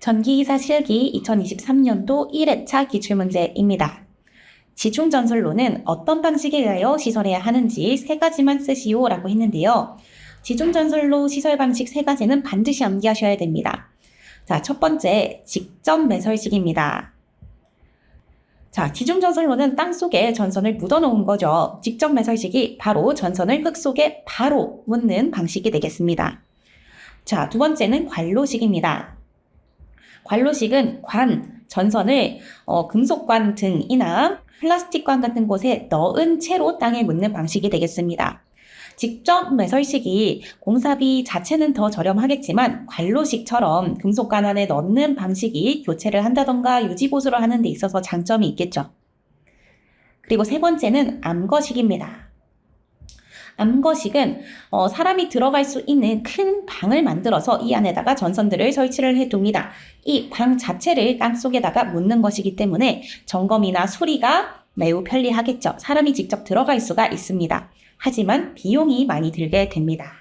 전기이사 실기 2023년도 1회차 기출문제입니다. 지중전설로는 어떤 방식에 의하여 시설해야 하는지 세 가지만 쓰시오 라고 했는데요. 지중전설로 시설 방식 세 가지는 반드시 암기하셔야 됩니다. 자, 첫 번째, 직접 매설식입니다. 자, 지중전설로는 땅 속에 전선을 묻어놓은 거죠. 직접 매설식이 바로 전선을 흙 속에 바로 묻는 방식이 되겠습니다. 자, 두 번째는 관로식입니다. 관로식은 관, 전선을 어, 금속관 등이나 플라스틱관 같은 곳에 넣은 채로 땅에 묻는 방식이 되겠습니다. 직접 매설식이 공사비 자체는 더 저렴하겠지만 관로식처럼 금속관 안에 넣는 방식이 교체를 한다던가 유지보수를 하는 데 있어서 장점이 있겠죠. 그리고 세 번째는 암거식입니다. 암거식은 어, 사람이 들어갈 수 있는 큰 방을 만들어서 이 안에다가 전선들을 설치를 해둡니다. 이 방 자체를 땅 속에다가 묻는 것이기 때문에 점검이나 수리가 매우 편리하겠죠. 사람이 직접 들어갈 수가 있습니다. 하지만 비용이 많이 들게 됩니다.